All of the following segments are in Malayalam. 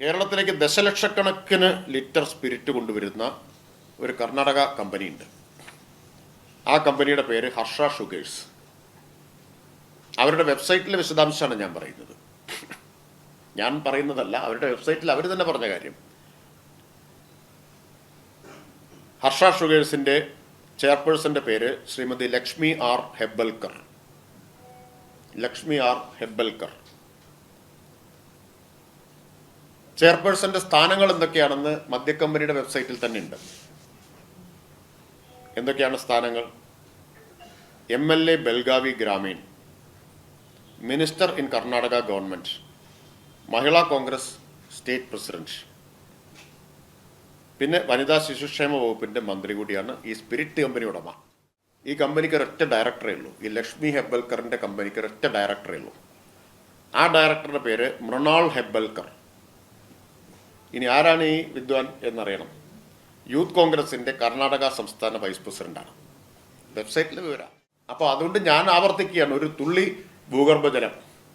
കേരളത്തിലേക്ക് ദശലക്ഷക്കണക്കിന് ലിറ്റർ സ്പിരിറ്റ് കൊണ്ടുവരുന്ന ഒരു കർണാടക കമ്പനിയുണ്ട്. ആ കമ്പനിയുടെ പേര് ഹർഷ ഷുഗേഴ്സ്. അവരുടെ വെബ്സൈറ്റിലെ വിശദാംശമാണ് ഞാൻ പറയുന്നത്. ഞാൻ പറയുന്നതല്ല അവരുടെ വെബ്സൈറ്റിൽ അവർ തന്നെ പറഞ്ഞ കാര്യം. ഹർഷ ഷുഗേഴ്സിന്റെ ചെയർപേഴ്സന്റെ പേര് ശ്രീമതി ലക്ഷ്മി ആർ ഹെബൽക്കർ ലക്ഷ്മി ആർ ഹെബൽക്കർ ചെയർപേഴ്സന്റെ സ്ഥാനങ്ങൾ എന്തൊക്കെയാണെന്ന് മദ്യക്കമ്പനിയുടെ വെബ്സൈറ്റിൽ തന്നെ ഉണ്ട്. എന്തൊക്കെയാണ് സ്ഥാനങ്ങൾ? M L A Belgavi Gramin minister in Karnataka government Mahila Congress state president. പിന്നെ വനിതാ ശിശുക്ഷേമ വകുപ്പിന്റെ മന്ത്രി കൂടിയാണ് ഈ സ്പിരിറ്റ് കമ്പനി ഉടമ. ഈ കമ്പനിക്ക് ഒരൊറ്റ ഡയറക്ടറേ ഉള്ളൂ. ഈ ലക്ഷ്മി ഹെബൽക്കറിന്റെ കമ്പനിക്ക് ഒരൊറ്റ ഡയറക്ടറേ ഉള്ളൂ. ആ ഡയറക്ടറുടെ പേര് മൃണാൾ ഹെബൽക്കർ ഇനി ആരാണ് ഈ വിദ്വാൻ എന്നറിയണം. യൂത്ത് കോൺഗ്രസിന്റെ കർണാടക സംസ്ഥാന വൈസ് പ്രസിഡന്റാണ്. വെബ്സൈറ്റിൽ വിവരം. അപ്പോൾ അതുകൊണ്ട് ഞാൻ ആവർത്തിക്കുകയാണ്. ഒരു തുള്ളി ഭൂഗർഭജലം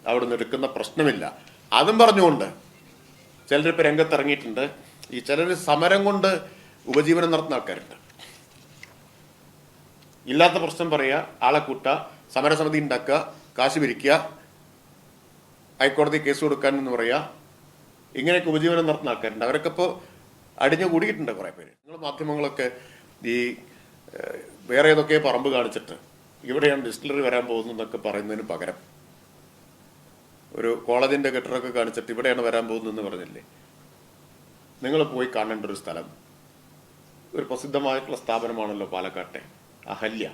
അവിടുന്ന് എടുക്കുന്ന പ്രശ്നമില്ല. അതും പറഞ്ഞുകൊണ്ട് ചിലരിപ്പോൾ രംഗത്തിറങ്ങിയിട്ടുണ്ട്. ഈ ചിലർ സമരം കൊണ്ട് ഉപജീവനം നടത്തുന്ന ആൾക്കാരുണ്ട്. ഇല്ലാത്ത പ്രശ്നം പറയുക ആളെ കൂട്ടുക സമരസമിതി ഉണ്ടാക്കുക കാശ് പിരിക്കുക ഹൈക്കോടതി കേസ് കൊടുക്കാൻ എന്ന് പറയുക ഇങ്ങനെയൊക്കെ ഉപജീവനം നടത്തുന്ന ആൾക്കാരുണ്ട് അവരൊക്കെ ഇപ്പോൾ അടിഞ്ഞു കൂടിയിട്ടുണ്ട് കുറേ പേര്. നിങ്ങൾ മാധ്യമങ്ങളൊക്കെ ഈ വേറെ ഏതൊക്കെ പറമ്പ് കാണിച്ചിട്ട് ഇവിടെയാണ് ഡിസ്റ്റിലറി വരാൻ പോകുന്നതെന്നൊക്കെ പറയുന്നതിന് പകരം ഒരു കോളേജിന്റെ കെട്ടിടമൊക്കെ കാണിച്ചിട്ട് ഇവിടെയാണ് വരാൻ പോകുന്നതെന്ന് പറഞ്ഞില്ലേ? നിങ്ങൾ പോയി കാണേണ്ട ഒരു സ്ഥലം. ഒരു പ്രസിദ്ധമായിട്ടുള്ള സ്ഥാപനമാണല്ലോ പാലക്കാട്ടെ. അഹല്യ.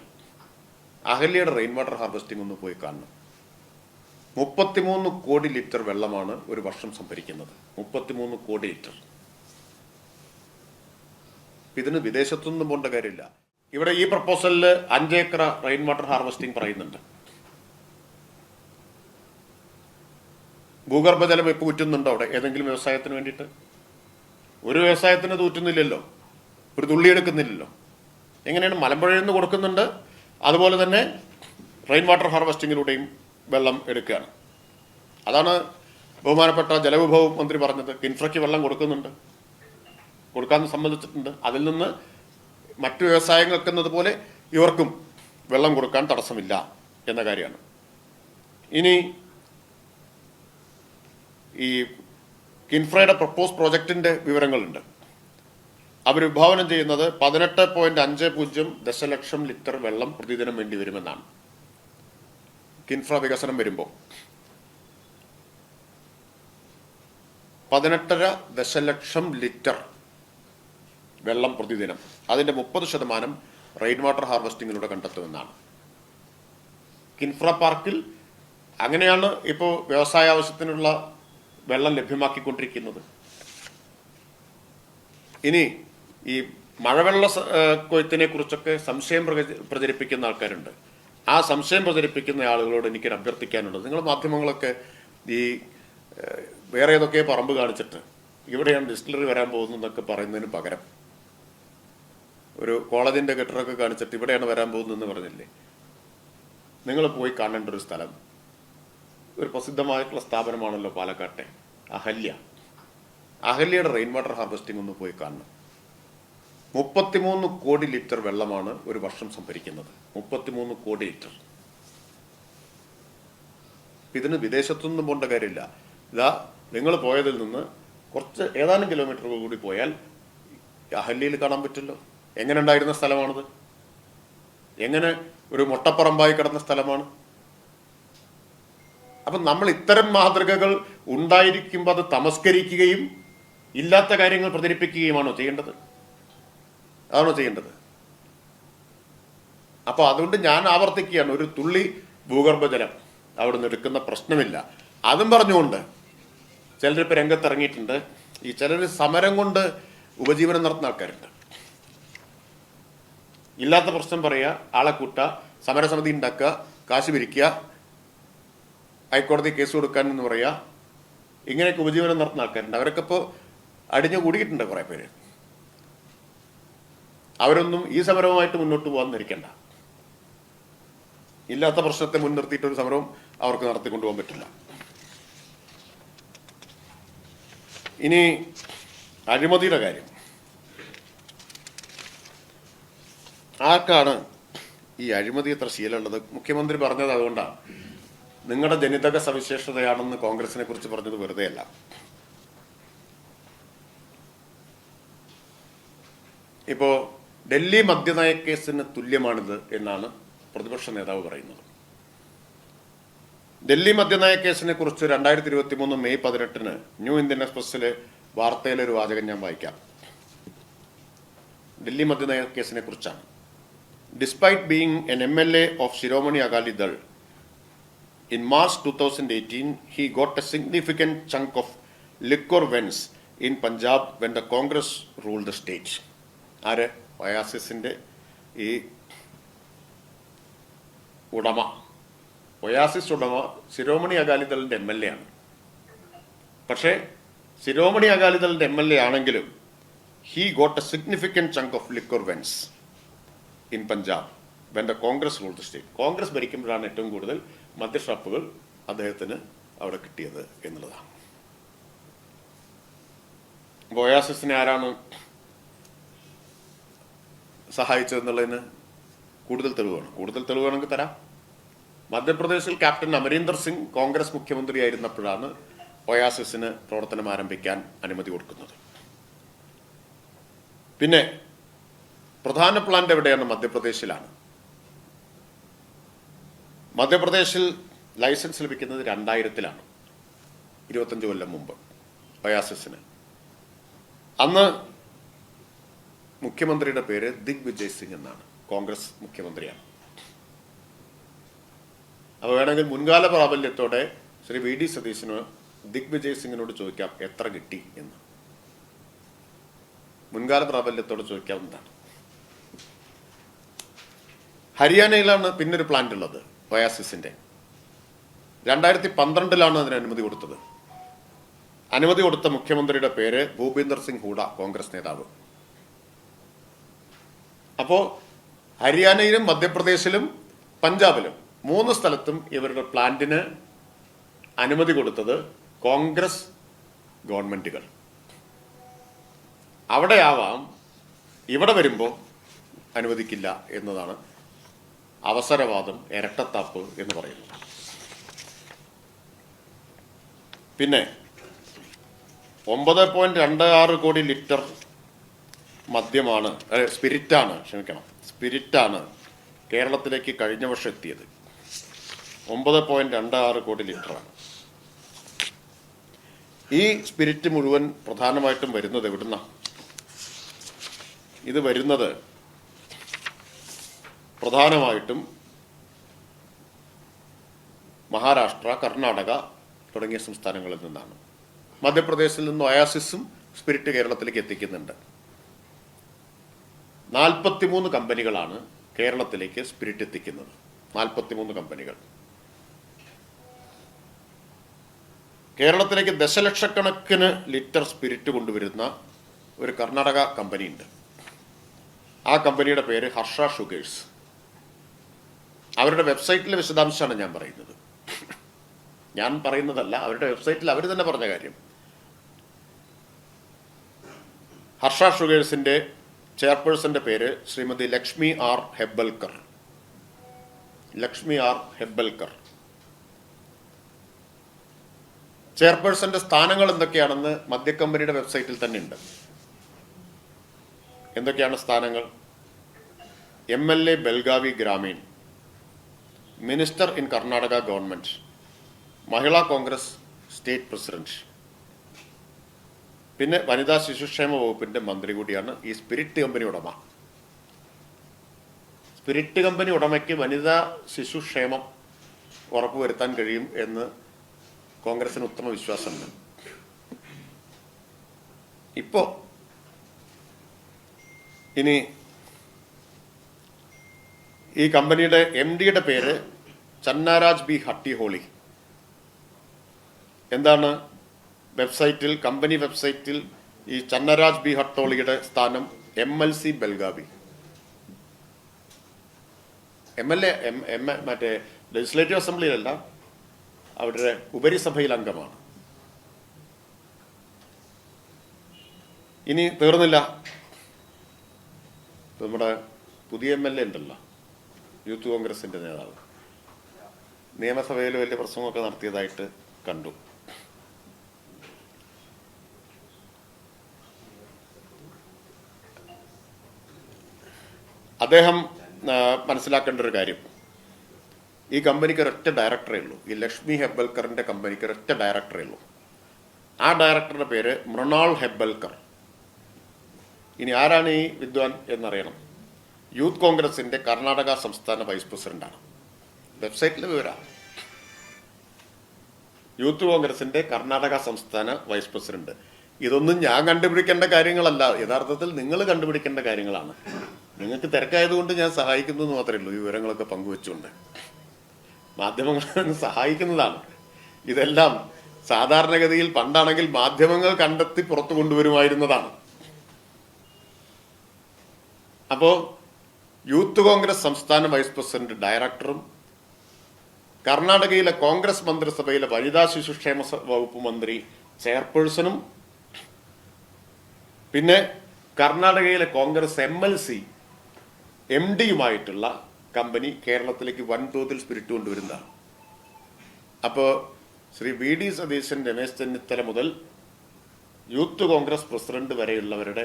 അഹല്യയുടെ റെയിൻ വാട്ടർ ഹാർവെസ്റ്റിംഗ് ഒന്ന് പോയി കാണണം. മുപ്പത്തിമൂന്ന് കോടി ലിറ്റർ വെള്ളമാണ് ഒരു വർഷം സംഭരിക്കുന്നത്. മുപ്പത്തിമൂന്ന് കോടി ലിറ്റർ. ഇതിന് വിദേശത്തൊന്നും പോകേണ്ട കാര്യമില്ല. ഇവിടെ ഈ പ്രപ്പോസലിൽ അഞ്ചേക്കർ റെയിൻ വാട്ടർ ഹാർവെസ്റ്റിംഗ് പറയുന്നുണ്ട്. ഭൂഗർഭജലം ഇപ്പൊ ഊറ്റുന്നുണ്ടോ അവിടെ? ഏതെങ്കിലും വ്യവസായത്തിന് വേണ്ടിയിട്ട്? ഒരു വ്യവസായത്തിന് തൂറ്റുന്നില്ലല്ലോ ഒരു തുള്ളി എടുക്കുന്നില്ലല്ലോ. എങ്ങനെയാണ് മലമ്പുഴയിൽ നിന്ന് കൊടുക്കുന്നുണ്ട്. അതുപോലെ തന്നെ റെയിൻ വാട്ടർ ഹാർവെസ്റ്റിങ്ങിലൂടെയും വെള്ളം എടുക്കുകയാണ്. അതാണ് ബഹുമാനപ്പെട്ട ജലവിഭവ മന്ത്രി പറഞ്ഞത്. കിൻഫ്രയ്ക്ക് വെള്ളം കൊടുക്കുന്നുണ്ട്. കൊടുക്കാൻ സംബന്ധിച്ചിട്ടുണ്ട് അതിൽ നിന്ന് മറ്റു വ്യവസായങ്ങൾക്ക് എന്നതുപോലെ ഇവർക്കും വെള്ളം കൊടുക്കാൻ തടസ്സമില്ല എന്ന കാര്യമാണ്. ഇനി ഈ കിൻഫ്രയുടെ പ്രപ്പോസ് പ്രോജക്റ്റിന്റെ വിവരങ്ങളുണ്ട്. അവർ വിഭാവനം ചെയ്യുന്നത് പതിനെട്ട് പോയിന്റ് അഞ്ച് പൂജ്യം ദശലക്ഷം ലിറ്റർ വെള്ളം പ്രതിദിനം വേണ്ടി വരുമെന്നാണ്. കിൻഫ്ര വികസനം വരുമ്പോൾ പതിനെട്ടര ദശലക്ഷം ലിറ്റർ വെള്ളം പ്രതിദിനം. അതിന്റെ മുപ്പത് ശതമാനം റെയിൻ വാട്ടർ ഹാർവെസ്റ്റിങ്ങിലൂടെ കണ്ടെത്തുമെന്നാണ്. കിൻഫ്ര പാർക്കിൽ അങ്ങനെയാണ് ഇപ്പോൾ വ്യവസായ ആവശ്യത്തിനുള്ള വെള്ളം ലഭ്യമാക്കിക്കൊണ്ടിരിക്കുന്നത്. ഇനി ഈ മഴവെള്ള കൊയ്ത്തിനെ കുറിച്ചൊക്കെ സംശയം പ്രചരിപ്പിക്കുന്ന ആൾക്കാരുണ്ട്. ആ സംശയം പ്രചരിപ്പിക്കുന്ന ആളുകളോട് എനിക്കൊരു അഭ്യർത്ഥിക്കാനുള്ളത്. നിങ്ങൾ മാധ്യമങ്ങളൊക്കെ ഈ വേറെ ഏതൊക്കെ പറമ്പ് കാണിച്ചിട്ട് ഇവിടെയാണ് ഡിസ്റ്റിലറി വരാൻ പോകുന്നതെന്നൊക്കെ പറയുന്നതിന് പകരം ഒരു കോളേജിന്റെ കെട്ടിടമൊക്കെ കാണിച്ചിട്ട് ഇവിടെയാണ് വരാൻ പോകുന്നതെന്ന് പറഞ്ഞില്ലേ? നിങ്ങൾ പോയി കാണേണ്ട ഒരു സ്ഥലം. ഒരു പ്രസിദ്ധമായിട്ടുള്ള സ്ഥാപനമാണല്ലോ പാലക്കാട്ടെ. അഹല്യ. അഹല്യയുടെ റെയിൻ വാട്ടർ ഹാർവെസ്റ്റിംഗ് ഒന്ന് പോയി കാണണം. മുപ്പത്തിമൂന്ന് കോടി ലിറ്റർ വെള്ളമാണ് ഒരു വർഷം സംഭരിക്കുന്നത്. മുപ്പത്തിമൂന്ന് കോടി ലിറ്റർ. ഇതിന് വിദേശത്തൊന്നും പോകേണ്ട കാര്യമില്ല. ഇതാ നിങ്ങൾ പോയതിൽ നിന്ന് കുറച്ച് ഏതാനും കിലോമീറ്റർ കൂടി പോയാൽ അഹല്യയിൽ കാണാൻ പറ്റുമല്ലോ. എങ്ങനെ ഉണ്ടായിരുന്ന സ്ഥലമാണത്? എങ്ങനെ ഒരു മുട്ടപ്പറമ്പായി കിടന്ന സ്ഥലമാണ്? അപ്പം നമ്മൾ ഇത്തരം മാതൃകകൾ ഉണ്ടായിരിക്കുമ്പോൾ അത് തമസ്കരിക്കുകയും ഇല്ലാത്ത കാര്യങ്ങൾ പ്രചരിപ്പിക്കുകയുമാണോ ചെയ്യേണ്ടത്? അതാണോ ചെയ്യേണ്ടത്. അപ്പോൾ അതുകൊണ്ട് ഞാൻ ആവർത്തിക്കുകയാണ് ഒരു തുള്ളി ഭൂഗർഭജലം അവിടെ നിന്ന് എടുക്കുന്ന പ്രശ്നമില്ല. അതും പറഞ്ഞുകൊണ്ട് ചിലരിപ്പോൾ രംഗത്തിറങ്ങിയിട്ടുണ്ട്. ഈ ചിലർ സമരം കൊണ്ട് ഉപജീവനം നടത്തുന്ന ആൾക്കാരുണ്ട്. ഇല്ലാത്ത പ്രശ്നം പറയുക ആളെ കൂട്ടുക സമരസമിതി ഉണ്ടാക്കുക കാശ് പിരിക്കുക ഹൈക്കോടതി കേസ് കൊടുക്കാൻ എന്ന് പറയുക ഇങ്ങനെയൊക്കെ ഉപജീവനം നടത്തുന്ന ആൾക്കാരുണ്ട്. അവരൊക്കെ ഇപ്പോൾ അടിഞ്ഞു കൂടിയിട്ടുണ്ട് കുറേ പേര്. അവരൊന്നും ഈ സമരവുമായിട്ട് മുന്നോട്ട് പോകാൻ നിൽക്കണ്ട. ഇല്ലാത്ത പ്രശ്നത്തെ മുൻനിർത്തിയിട്ട് ഒരു സമരവും അവർക്ക് നടത്തിക്കൊണ്ടുപോകാൻ പറ്റില്ല. ഇനി അഴിമതിയുടെ കാര്യം. ആർക്കാണ് ഈ അഴിമതി എത്ര ശീലമുള്ളത്? മുഖ്യമന്ത്രി പറഞ്ഞത് അതുകൊണ്ടാണ്. നിങ്ങളുടെ ജനിതക സവിശേഷതയാണെന്ന് കോൺഗ്രസിനെ കുറിച്ച് പറഞ്ഞത് വെറുതെ അല്ല ഇപ്പോ ഡൽഹി മദ്യനയ കേസിന് തുല്യമാണിത് എന്നാണ് പ്രതിപക്ഷ നേതാവ് പറയുന്നത്. ഡൽഹി മദ്യനയ കേസിനെ കുറിച്ച് രണ്ടായിരത്തി ഇരുപത്തി മൂന്ന് മെയ് പതിനെട്ടിന് ന്യൂ ഇന്ത്യൻ എക്സ്പ്രസിലെ വാർത്തയിലെ ഒരു വാചകം ഞാൻ വായിക്കാം. ഡൽഹി മദ്യനയ കേസിനെ കുറിച്ചാണ്. Despite being an M L A of Shiromani Akali Dal in March two thousand eighteen he got a significant chunk of liquor vends in Punjab when the Congress rule the state. ആര്? ഒയാസിസിന്റെ ഈ ഉടമ ഒയാസിസ് ഉടമ ശിരോമണി അകാലിദളിന്റെ എം എൽ എ ആണ്. പക്ഷേ ശിരോമണി അകാലിദളിന്റെ എം എൽ എ ആണെങ്കിലും he got a significant chunk of liquor vends in Punjab when the Congress rule the state Congress ഭരിക്കുമ്പോഴാണ് ഏറ്റവും കൂടുതൽ മദ്യഷാപ്പുകൾ അദ്ദേഹത്തിന് അവിടെ കിട്ടിയത് എന്നുള്ളതാണ്. ഒയാസിസിനെ ആരാണ് സഹായിച്ചതെന്നുള്ളതിന് കൂടുതൽ തെളിവാണ്. കൂടുതൽ തെളിവാണെങ്കിൽ തരാം. മധ്യപ്രദേശിൽ ക്യാപ്റ്റൻ അമരീന്ദർ സിംഗ് കോൺഗ്രസ് മുഖ്യമന്ത്രിയായിരുന്നപ്പോഴാണ് ഒയാസിസിന് പ്രവർത്തനം ആരംഭിക്കാൻ അനുമതി കൊടുക്കുന്നത്. പിന്നെ പ്രധാന പ്ലാന്റ് എവിടെയാണ്? മധ്യപ്രദേശിലാണ്. മധ്യപ്രദേശിൽ ലൈസൻസ് ലഭിക്കുന്നത് രണ്ടായിരത്തിലാണ്. ഇരുപത്തഞ്ച് കൊല്ലം മുമ്പ് ഒയാസിസിന്. അന്ന് മുഖ്യമന്ത്രിയുടെ പേര് ദിഗ്വിജയ് സിംഗ് എന്നാണ്. കോൺഗ്രസ് മുഖ്യമന്ത്രിയാണ്. അപ്പോൾ വേണമെങ്കിൽ മുൻകാല പ്രാബല്യത്തോടെ ശ്രീ വി ഡി സതീശന് ദിഗ്വിജയ് സിംഗിനോട് ചോദിക്കാം എത്ര കിട്ടി എന്ന്. മുൻകാല പ്രാബല്യത്തോട് ചോദിക്കാവുന്നതാണ്. ഹരിയാനയിലാണ് പിന്നൊരു പ്ലാന്റ് ഉള്ളത് ഒയാസിസിന്റെ രണ്ടായിരത്തി പന്ത്രണ്ടിലാണ് അതിന് അനുമതി കൊടുത്തത്. അനുമതി കൊടുത്ത മുഖ്യമന്ത്രിയുടെ പേര് ഭൂപീന്ദർ സിംഗ് ഹൂഡ കോൺഗ്രസ് നേതാവ്. അപ്പോ ഹരിയാനയിലും മധ്യപ്രദേശിലും പഞ്ചാബിലും മൂന്ന് സ്ഥലത്തും ഇവരുടെ പ്ലാന്റിന് അനുമതി കൊടുത്തത് കോൺഗ്രസ് ഗവൺമെന്റുകൾ. അവിടെയാവാം ഇവിടെ വരുമ്പോൾ അനുവദിക്കില്ല എന്നതാണ് അവസരവാദം ഇരട്ടത്താപ്പ് എന്ന് പറയുന്നത്. പിന്നെ ഒമ്പത് പോയിന്റ് രണ്ട് ആറ് കോടി ലിറ്റർ മദ്യമാണ് സ്പിരിറ്റാണ് ക്ഷമിക്കണം സ്പിരിറ്റാണ് കേരളത്തിലേക്ക് കഴിഞ്ഞ വർഷം എത്തിയത്. ഒമ്പത് പോയിന്റ് രണ്ട് ആറ് കോടി ലിറ്ററാണ്. ഈ സ്പിരിറ്റ് മുഴുവൻ പ്രധാനമായിട്ടും വരുന്നത് എവിടുന്ന? ഇത് വരുന്നത് പ്രധാനമായിട്ടും മഹാരാഷ്ട്ര കർണാടക തുടങ്ങിയ സംസ്ഥാനങ്ങളിൽ നിന്നാണ്. മധ്യപ്രദേശിൽ നിന്നും ഒയാസിസും സ്പിരിറ്റ് കേരളത്തിലേക്ക് എത്തിക്കുന്നുണ്ട്. നാൽപ്പത്തിമൂന്ന് കമ്പനികളാണ് കേരളത്തിലേക്ക് സ്പിരിറ്റ് എത്തിക്കുന്നത്. നാൽപ്പത്തിമൂന്ന് കമ്പനികൾ. കേരളത്തിലേക്ക് ദശലക്ഷക്കണക്കിന് ലിറ്റർ സ്പിരിറ്റ് കൊണ്ടുവരുന്ന ഒരു കർണാടക കമ്പനി ഉണ്ട് ആ കമ്പനിയുടെ പേര് ഹർഷ ഷുഗേഴ്സ്. അവരുടെ വെബ്സൈറ്റിലെ വിശദാംശമാണ് ഞാൻ പറയുന്നത്. ഞാൻ പറയുന്നതല്ല അവരുടെ വെബ്സൈറ്റിൽ അവർ തന്നെ പറഞ്ഞ കാര്യം. ഹർഷ ഷുഗേഴ്സിന്റെ ചെയർപേഴ്സന്റെ പേര് ശ്രീമതി ലക്ഷ്മി ആർ ഹെബൽക്കർ ലക്ഷ്മി ആർ ഹെബൽക്കർ ചെയർപേഴ്സന്റെ സ്ഥാനങ്ങൾ എന്തൊക്കെയാണെന്ന് മദ്യക്കമ്പനിയുടെ വെബ്സൈറ്റിൽ തന്നെ ഉണ്ട് എന്തൊക്കെയാണ് സ്ഥാനങ്ങൾ? M L A Belgavi Gramin. Minister in Karnataka government. Mahila Congress state president. പിന്നെ വനിതാ ശിശുക്ഷേമ വകുപ്പിന്റെ മന്ത്രി കൂടിയാണ് ഈ സ്പിരിറ്റ് കമ്പനി ഉടമ. സ്പിരിറ്റ് കമ്പനി ഉടമയ്ക്ക് വനിതാ ശിശുക്ഷേമം ഉറപ്പുവരുത്താൻ കഴിയും എന്ന് കോൺഗ്രസിന് ഉത്തമ വിശ്വാസമുണ്ട്. ഇപ്പോ ഇനി ഈ കമ്പനിയുടെ എം ഡിയുടെ പേര് ചന്നാരാജ് ബി ഹട്ടിഹോളി. എന്താണ്? വെബ്സൈറ്റിൽ കമ്പനി വെബ്സൈറ്റിൽ ഈ ചന്നരാജ് ബി. ഹട്ടോളിയുടെ സ്ഥാനം M L C Belgavi. M L A M M മറ്റേ ലെജിസ്ലേറ്റീവ് അസംബ്ലിയിലല്ല അവരുടെ ഉപരിസഭയിൽ അംഗമാണ്. ഇനി തീർന്നില്ല. നമ്മുടെ പുതിയ എം എൽ എ ഉണ്ടല്ലോ യൂത്ത് കോൺഗ്രസിന്റെ നേതാവ്. നിയമസഭയിൽ വലിയ പ്രസംഗമൊക്കെ നടത്തിയതായിട്ട് കണ്ടു. അദ്ദേഹം മനസ്സിലാക്കേണ്ട ഒരു കാര്യം. ഈ കമ്പനിക്ക് ഒരൊറ്റ ഡയറക്ടറേ ഉള്ളൂ ഈ ലക്ഷ്മി ഹെബൽക്കറിന്റെ കമ്പനിക്ക് ഒരൊറ്റ ഡയറക്ടറേ ഉള്ളൂ ആ ഡയറക്ടറുടെ പേര് മൃണാൾ ഹെബൽക്കർ ഇനി ആരാണ് ഈ വിദ്വാൻ എന്നറിയണം. യൂത്ത് കോൺഗ്രസിന്റെ കർണാടക സംസ്ഥാന വൈസ് പ്രസിഡന്റാണ് വെബ്സൈറ്റിലെ വിവരാ. യൂത്ത് കോൺഗ്രസിന്റെ കർണാടക സംസ്ഥാന വൈസ് പ്രസിഡന്റ് ഇതൊന്നും ഞാൻ കണ്ടുപിടിക്കേണ്ട കാര്യങ്ങളല്ല. യഥാർത്ഥത്തിൽ നിങ്ങൾ കണ്ടുപിടിക്കേണ്ട കാര്യങ്ങളാണ്. നിങ്ങൾക്ക് തിരക്കായതുകൊണ്ട് ഞാൻ സഹായിക്കുന്നു എന്ന് മാത്രമേ ഉള്ളൂ. വിവരങ്ങളൊക്കെ പങ്കുവെച്ചുകൊണ്ട്. മാധ്യമങ്ങൾ സഹായിക്കുന്നതാണ്. ഇതെല്ലാം സാധാരണഗതിയിൽ പണ്ടാണെങ്കിൽ മാധ്യമങ്ങൾ കണ്ടെത്തി പുറത്തു കൊണ്ടുവരുമായിരുന്നതാണ്. അപ്പോ യൂത്ത് കോൺഗ്രസ് സംസ്ഥാന വൈസ് പ്രസിഡന്റ് ഡയറക്ടറും കർണാടകയിലെ കോൺഗ്രസ് മന്ത്രിസഭയിലെ വനിതാ ശിശുക്ഷേമ വകുപ്പ് മന്ത്രി ചെയർപേഴ്സണും പിന്നെ കർണാടകയിലെ Congress M L C M ഡിയുമായിട്ടുള്ള company കേരളത്തിലേക്ക് വൻതോതിൽ സ്പിരിറ്റ് കൊണ്ടുവരുന്നതാണ്. അപ്പോൾ ശ്രീ വി ഡി സതീശൻ രമേശ് ചെന്നിത്തല മുതൽ യൂത്ത് കോൺഗ്രസ് പ്രസിഡന്റ് വരെയുള്ളവരുടെ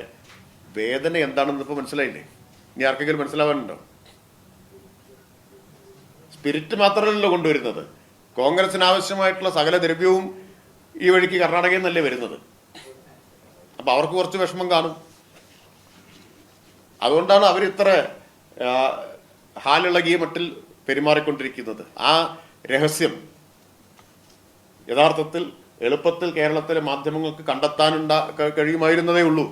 വേദന എന്താണെന്ന് ഇപ്പോൾ മനസ്സിലായില്ലേ? ഇനി ആർക്കെങ്കിലും മനസ്സിലാവാനുണ്ടോ? സ്പിരിറ്റ് മാത്രമല്ലല്ലോ കൊണ്ടുവരുന്നത്. കോൺഗ്രസിന് ആവശ്യമായിട്ടുള്ള സകല ദ്രവ്യവും ഈ വഴിക്ക് കർണാടകയിൽ നിന്നല്ലേ വരുന്നത്. അപ്പൊ അവർക്ക് കുറച്ച് വിഷമം കാണും. അതുകൊണ്ടാണ് അവർ ഹാലിളകിയ മട്ടിൽ പെരുമാറിക്കൊണ്ടിരിക്കുന്നത്. ആ രഹസ്യം യഥാർത്ഥത്തിൽ എളുപ്പത്തിൽ കേരളത്തിലെ മാധ്യമങ്ങൾക്ക് കണ്ടെത്താനുണ്ടാ കഴിയുമായിരുന്നതേ ഉള്ളൂ.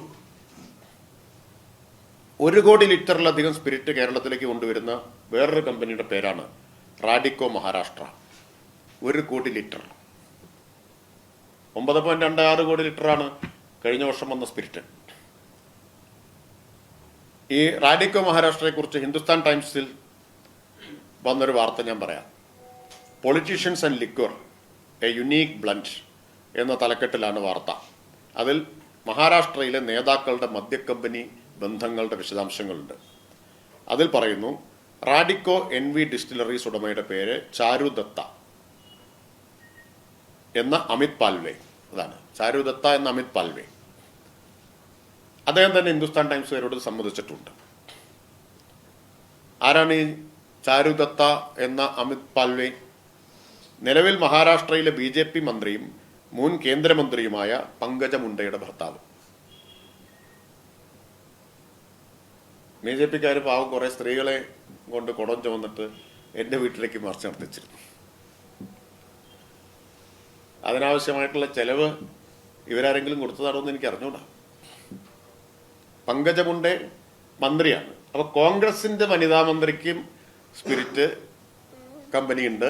ഒരു കോടി ലിറ്ററിലധികം സ്പിരിറ്റ് കേരളത്തിലേക്ക് കൊണ്ടുവരുന്ന വേറൊരു കമ്പനിയുടെ പേരാണ് റാഡിക്കോ മഹാരാഷ്ട്ര. ഒരു കോടി ലിറ്റർ. ഒമ്പത് പോയിന്റ് രണ്ട് ആറ് കോടി ലിറ്ററാണ് കഴിഞ്ഞ വർഷം വന്ന സ്പിരിറ്റ്. ഈ റാഡിക്കോ മഹാരാഷ്ട്രയെ കുറിച്ച് ഹിന്ദുസ്ഥാൻ ടൈംസിൽ വന്നൊരു വാർത്ത ഞാൻ പറയാം. Politicians and liquor a unique blanch എന്ന തലക്കെട്ടിലാണ് വാർത്ത. അതിൽ മഹാരാഷ്ട്രയിലെ നേതാക്കളുടെ മദ്യക്കമ്പനി ബന്ധങ്ങളുടെ വിശദാംശങ്ങളുണ്ട്. അതിൽ പറയുന്നു റാഡിക്കോ എൻ വി ഡിസ്റ്റിലറീസ് ഉടമയുടെ പേര് ചാരുദത്ത എന്ന അമിത് പാൽവേ. അതാണ് ചാരുദത്ത എന്ന അമിത് പാൽവെ. അദ്ദേഹം തന്നെ ഹിന്ദുസ്ഥാൻ ടൈംസുകാരോട് സമ്മതിച്ചിട്ടുണ്ട്. ആരാണ് ഈ ചാരുദത്ത എന്ന അമിത് പാൽവെ? നിലവിൽ മഹാരാഷ്ട്രയിലെ ബി ജെ പി മന്ത്രിയും മുൻ കേന്ദ്രമന്ത്രിയുമായ പങ്കജ മുണ്ടയുടെ ഭർത്താവ്. ബി ജെ പിക്കാർ പാവം കുറെ സ്ത്രീകളെ കൊണ്ട് കുടം ചുമന്നിട്ട് എന്റെ വീട്ടിലേക്ക് മാർച്ച് നടത്തിച്ചിരുന്നു. അതിനാവശ്യമായിട്ടുള്ള ചെലവ് ഇവരാരെങ്കിലും കൊടുത്തതാണോ എന്ന് എനിക്ക് അറിഞ്ഞൂടാ പങ്കജമുണ്ടെ മന്ത്രിയാണ്. അപ്പോൾ കോൺഗ്രസിന്റെ വനിതാ മന്ത്രിക്കും സ്പിരിറ്റ് കമ്പനി ഉണ്ട്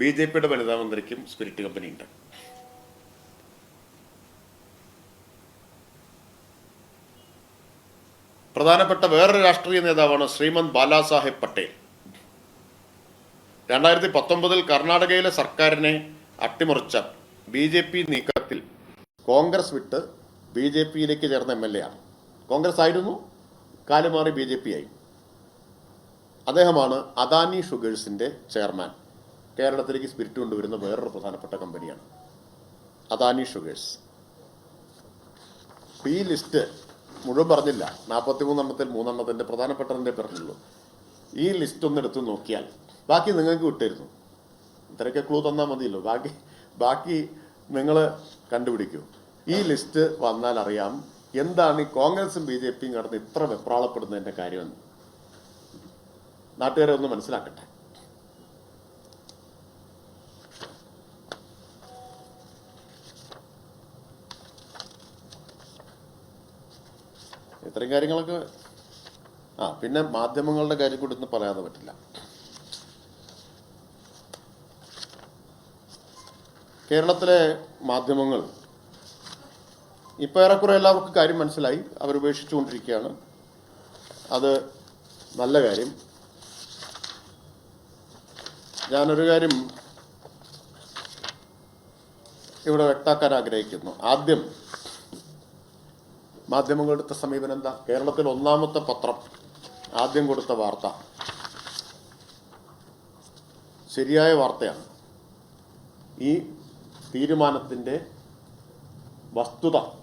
ബി ജെ പിയുടെ വനിതാ മന്ത്രിക്കും സ്പിരിറ്റ് കമ്പനി ഉണ്ട് പ്രധാനപ്പെട്ട വേറൊരു രാഷ്ട്രീയ നേതാവാണ് ശ്രീമന്ത് ബാലാസാഹേബ് പട്ടേൽ. രണ്ടായിരത്തി പത്തൊമ്പതിൽ കർണാടകയിലെ സർക്കാരിനെ അട്ടിമറിച്ച ബി ജെ പി നീക്കത്തിൽ കോൺഗ്രസ് വിട്ട് ബി ജെ പിയിലേക്ക് ചേർന്ന എം എൽ എ ആണ്. കോൺഗ്രസ് ആയിരുന്നു കാലുമാറി ബി ജെ പി ആയി അദ്ദേഹമാണ് അദാനി ഷുഗേഴ്സിന്റെ ചെയർമാൻ. കേരളത്തിലേക്ക് സ്പിരിറ്റ് കൊണ്ടുവരുന്ന വേറൊരു പ്രധാനപ്പെട്ട കമ്പനിയാണ് അദാനി ഷുഗേഴ്സ്. ഈ ലിസ്റ്റ് മുഴുവൻ പറഞ്ഞില്ല. നാൽപ്പത്തി മൂന്നെണ്ണത്തിൽ മൂന്നെണ്ണത്തിന്റെ പ്രധാനപ്പെട്ടതിന്റെ പറഞ്ഞുള്ളൂ ഈ ലിസ്റ്റ് ഒന്ന് എടുത്ത് നോക്കിയാൽ ബാക്കി നിങ്ങൾക്ക് വിട്ടിരുന്നു ഇത്രയൊക്കെ ക്ലൂ തന്നാൽ മതിയല്ലോ. ബാക്കി ബാക്കി നിങ്ങൾ കണ്ടുപിടിക്കൂ. ഈ ലിസ്റ്റ് വന്നാൽ അറിയാം എന്താണ് ഈ കോൺഗ്രസും ബി ജെ പിയും കടന്ന് ഇത്ര വെപ്രാളപ്പെടുന്നതിന്റെ കാര്യമെന്ന് നാട്ടുകാരെ ഒന്ന് മനസ്സിലാക്കട്ടെ. ഇത്രയും കാര്യങ്ങളൊക്കെ ആ പിന്നെ മാധ്യമങ്ങളുടെ കാര്യം കൂടി ഒന്നും പറയാതെ പറ്റില്ല. കേരളത്തിലെ മാധ്യമങ്ങൾ ഇപ്പൊ ഏറെക്കുറെ എല്ലാവർക്കും കാര്യം മനസ്സിലായി. അവർ ഉപേക്ഷിച്ചുകൊണ്ടിരിക്കുകയാണ്. അത് നല്ല കാര്യം. ഞാനൊരു കാര്യം ഇവിടെ വ്യക്താക്കാൻ ആഗ്രഹിക്കുന്നു. ആദ്യം മാധ്യമങ്ങൾ എടുത്ത സമീപനം എന്താ കേരളത്തിൽ ഒന്നാമത്തെ പത്രം ആദ്യം കൊടുത്ത വാർത്ത ശരിയായ വാർത്തയാണ്. ഈ തീരുമാനത്തിന്റെ വസ്തുത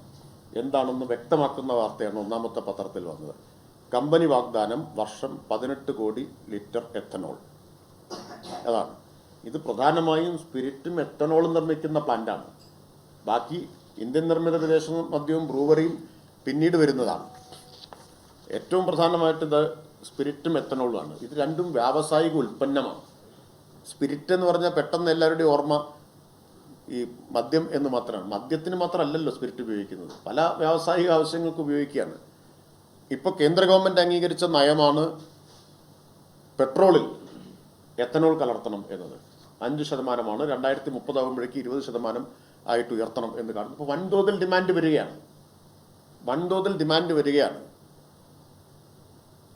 എന്താണെന്ന് വ്യക്തമാക്കുന്ന വാർത്തയാണ് ഒന്നാമത്തെ പത്രത്തിൽ വന്നത്. കമ്പനി വാഗ്ദാനം വർഷം പതിനെട്ട് കോടി ലിറ്റർ എത്തനോൾ. അതാണ്. ഇത് പ്രധാനമായും സ്പിരിറ്റും എത്തനോളും നിർമ്മിക്കുന്ന പ്ലാന്റാണ്. ബാക്കി ഇന്ത്യൻ നിർമ്മിത വിദേശ മദ്യവും ബ്രൂവറിയും പിന്നീട് വരുന്നതാണ്. ഏറ്റവും പ്രധാനമായിട്ട് ഇത് സ്പിരിറ്റും എത്തനോളുമാണ്. ഇത് രണ്ടും വ്യാവസായിക ഉൽപ്പന്നമാണ്. സ്പിരിറ്റ് എന്ന് പറഞ്ഞാൽ പെട്ടെന്ന് എല്ലാവരുടെയും ഓർമ്മ ഈ മദ്യം എന്ന് മാത്രമാണ്. മദ്യത്തിന് മാത്രമല്ലല്ലോ സ്പിരിറ്റ് ഉപയോഗിക്കുന്നത്. പല വ്യാവസായിക ആവശ്യങ്ങൾക്ക് ഉപയോഗിക്കുകയാണ്. ഇപ്പോൾ കേന്ദ്ര ഗവൺമെന്റ് അംഗീകരിച്ച നയമാണ് പെട്രോളിൽ എത്തനോൾ കലർത്തണം എന്നത്. അഞ്ച് ശതമാനമാണ്. രണ്ടായിരത്തി മുപ്പതാകുമ്പോഴേക്ക് ഇരുപത് ശതമാനം ആയിട്ട് ഉയർത്തണം എന്ന് കാണുന്നു. ഇപ്പോൾ വൻതോതിൽ ഡിമാൻഡ് വരികയാണ്. വൻതോതിൽ ഡിമാൻഡ് വരികയാണ്.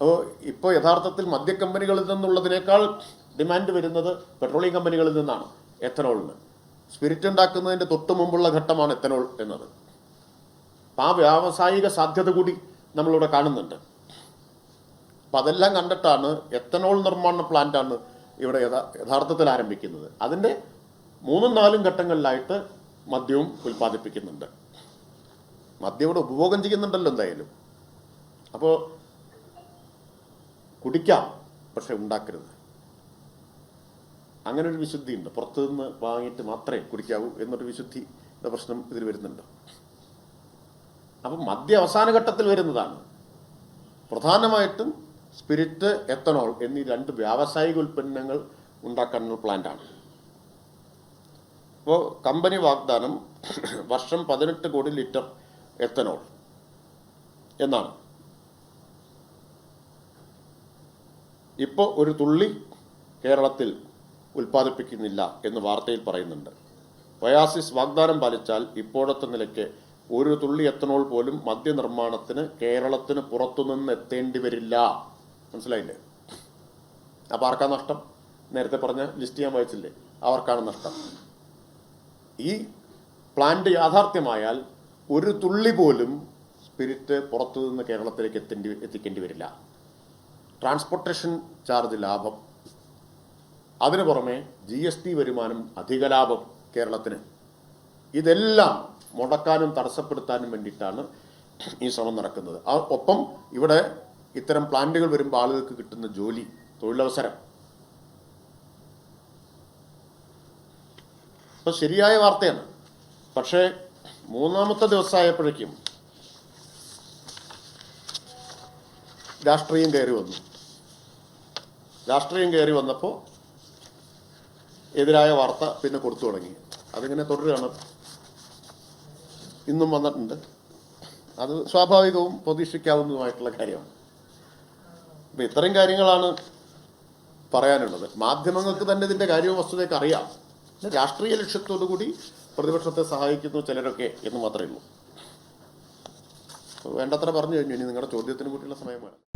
അപ്പോൾ ഇപ്പോൾ യഥാർത്ഥത്തിൽ മദ്യക്കമ്പനികളിൽ നിന്നുള്ളതിനേക്കാൾ ഡിമാൻഡ് വരുന്നത് പെട്രോളിയം കമ്പനികളിൽ നിന്നാണ് എത്തനോളിന്. സ്പിരിറ്റ് ഉണ്ടാക്കുന്നതിന്റെ തൊട്ട് മുമ്പുള്ള ഘട്ടമാണ് എത്തനോൾ എന്നത്. ആ വ്യാവസായിക സാധ്യത കൂടി നമ്മളിവിടെ കാണുന്നുണ്ട്. അപ്പം അതെല്ലാം കണ്ടിട്ടാണ് എത്തനോൾ നിർമ്മാണ പ്ലാന്റാണ് ഇവിടെ യഥാർത്ഥത്തിൽ ആരംഭിക്കുന്നത്. അതിന്റെ മൂന്നും നാലും ഘട്ടങ്ങളിലായിട്ട് മദ്യവും ഉൽപ്പാദിപ്പിക്കുന്നുണ്ട്. മദ്യം ഇവിടെ ഉപഭോഗം ചെയ്യുന്നുണ്ടല്ലോ എന്തായാലും. അപ്പോൾ കുടിക്കാം പക്ഷെ ഉണ്ടാക്കരുത്. അങ്ങനെ ഒരു വിശുദ്ധിയുണ്ട്. പുറത്തു നിന്ന് വാങ്ങിയിട്ട് മാത്രമേ കുടിക്കാവൂ എന്നൊരു വിശുദ്ധി പ്രശ്നം ഇതിൽ വരുന്നുണ്ട്. അപ്പം മദ്യ അവസാന ഘട്ടത്തിൽ വരുന്നതാണ്. പ്രധാനമായിട്ടും സ്പിരിറ്റ് എത്തനോൾ എന്നീ രണ്ട് വ്യാവസായിക ഉൽപ്പന്നങ്ങൾ ഉണ്ടാക്കാനുള്ള പ്ലാന്റാണ്. അപ്പോൾ കമ്പനി വാഗ്ദാനം വർഷം പതിനെട്ട് കോടി ലിറ്റർ എത്തനോൾ എന്നാണ്. ഇപ്പോൾ ഒരു തുള്ളി കേരളത്തിൽ ഉൽപ്പാദിപ്പിക്കുന്നില്ല എന്ന് വാർത്തയിൽ പറയുന്നുണ്ട്. വയാസിസ് വാഗ്ദാനം പാലിച്ചാൽ ഇപ്പോഴത്തെ നിലയ്ക്ക് ഒരു തുള്ളി എത്തനോൾ പോലും മദ്യനിർമ്മാണത്തിന് കേരളത്തിന് പുറത്തുനിന്ന് എത്തേണ്ടി വരില്ല. മനസ്സിലായില്ലേ? അപ്പോൾ ആർക്കാ നഷ്ടം? നേരത്തെ പറഞ്ഞ ലിസ്റ്റ് ചെയ്യാൻ വായിച്ചില്ലേ? അവർക്കാണ് നഷ്ടം. ഈ പ്ലാന്റ് യാഥാർത്ഥ്യമായാൽ ഒരു തുള്ളി പോലും സ്പിരിറ്റ് പുറത്തുനിന്ന് കേരളത്തിലേക്ക് എത്തേണ്ടി എത്തിക്കേണ്ടി വരില്ല. ട്രാൻസ്പോർട്ടേഷൻ ചാർജ് ലാഭം അതിനു പുറമെ ജി എസ് ടി വരുമാനം അധിക ലാഭം കേരളത്തിന്. ഇതെല്ലാം മുടക്കാനും തടസ്സപ്പെടുത്താനും വേണ്ടിയിട്ടാണ് ഈ ശ്രമം നടക്കുന്നത്. ഒപ്പം ഇവിടെ ഇത്തരം പ്ലാന്റുകൾ വരുമ്പോൾ ആളുകൾക്ക് കിട്ടുന്ന ജോലി തൊഴിലവസരം. ഇപ്പൊ ശരിയായ വാർത്തയാണ്. പക്ഷേ മൂന്നാമത്തെ ദിവസമായപ്പോഴേക്കും രാഷ്ട്രീയം കയറി വന്നു. രാഷ്ട്രീയം കയറി വന്നപ്പോൾ എതിരായ വാർത്ത പിന്നെ കൊടുത്തു തുടങ്ങി. അതിങ്ങനെ തുടരുകയാണ്? ഇന്നും വന്നിട്ടുണ്ട്. അത് സ്വാഭാവികവും പ്രതീക്ഷിക്കാവുന്നതുമായിട്ടുള്ള കാര്യമാണ്. അപ്പം ഇത്രയും കാര്യങ്ങളാണ് പറയാനുള്ളത്. മാധ്യമങ്ങൾക്ക് തന്നെ ഇതിന്റെ കാര്യവും വസ്തുതയൊക്കെ അറിയാം രാഷ്ട്രീയ ലക്ഷ്യത്തോടു കൂടി പ്രതിപക്ഷത്തെ സഹായിക്കുന്നു ചിലരൊക്കെ എന്ന് മാത്രമേ ഉള്ളൂ. വേണ്ടത്ര പറഞ്ഞു കഴിഞ്ഞു. ഇനി നിങ്ങളുടെ ചോദ്യത്തിന് കൂട്ടിയുള്ള സമയമാണ്